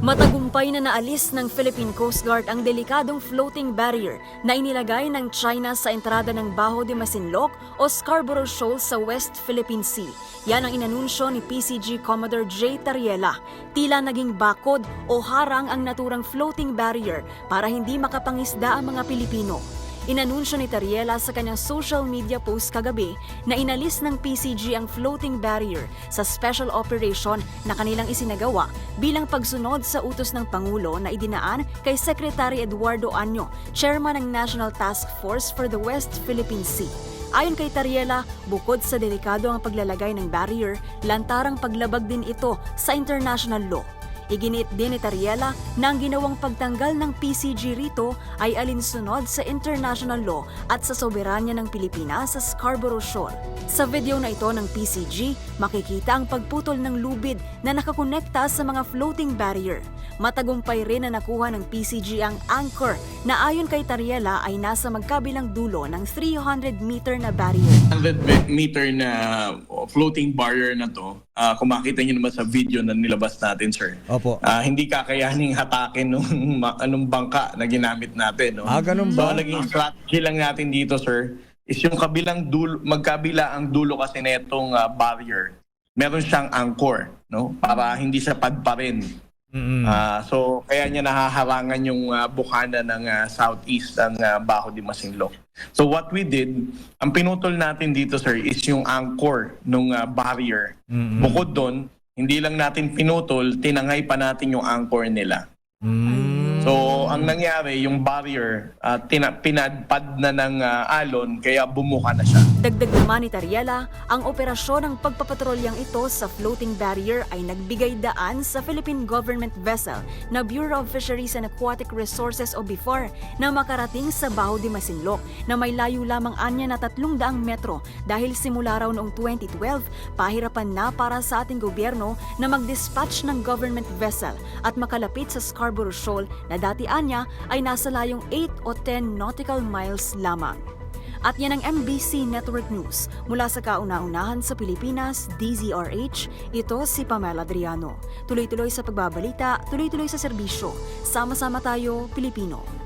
Matagumpay na naalis ng Philippine Coast Guard ang delikadong floating barrier na inilagay ng China sa entrada ng Baho de Masinloc o Scarborough Shoal sa West Philippine Sea. Yan ang inanunsyo ni PCG Commodore J. Tariela. Tila naging bakod o harang ang naturang floating barrier para hindi makapangisda ang mga Pilipino. Inanunsyo ni Tariela sa kanyang social media post kagabi na inalis ng PCG ang floating barrier sa special operation na kanilang isinagawa bilang pagsunod sa utos ng Pangulo na idinaan kay Secretary Eduardo Anyo, chairman ng National Task Force for the West Philippine Sea. Ayon kay Tariela, bukod sa delikado ang paglalagay ng barrier, lantarang paglabag din ito sa international law. Iginit din ni Tariela na ang ginawang pagtanggal ng PCG rito ay alinsunod sa international law at sa soberanya ng Pilipinas sa Scarborough Shoal. Sa video na ito ng PCG, makikita ang pagputol ng lubid na nakakonekta sa mga floating barrier. Matagumpay rin na nakuha ng PCG ang anchor na ayon kay Tariela ay nasa magkabilang dulo ng 300 meter na barrier. 100 meter na floating barrier na to, ah, kung makita niyo naman sa video na nilabas natin, sir. Opo. Ah, hindi kakayaning hatakin nung anong bangka na ginamit natin, no? Ah, ganun So, ba? ang naging strategy lang natin dito, sir, is yung kabilang dulo, magkabila ang dulo kasi netong ah, barrier. Meron siyang anchor, no? Para hindi siya padparin. Mm-mm. Ah, so kaya niya nahaharangan yung ah, bukana ng ah, southeast ng ah, Baho de Masinloc. So what we did, ang pinutol natin dito sir is yung anchor ng barrier. Mm-mm. Bukod doon, hindi lang natin pinutol, tinangay pa natin yung anchor nila. Mm. So ang nangyari, yung barrier, ah, tina- pinadpad na ng ah, alon kaya bumuka na siya. Dagdag naman ni Tariela, ang operasyon ng pagpapatrolyang ito sa floating barrier ay nagbigay daan sa Philippine government vessel na Bureau of Fisheries and Aquatic Resources o BIFAR na makarating sa Baho de Masinloc na may layo lamang anya na 300 metro dahil simula raw noong 2012, pahirapan na para sa ating gobyerno na mag-dispatch ng government vessel at makalapit sa Scarborough Shoal na dati anya ay nasa layong 8 o 10 nautical miles lamang. At yan ang MBC Network News. Mula sa kauna-unahan sa Pilipinas, DZRH, ito si Pamela Adriano. Tuloy-tuloy sa pagbabalita, tuloy-tuloy sa serbisyo. Sama-sama tayo, Pilipino.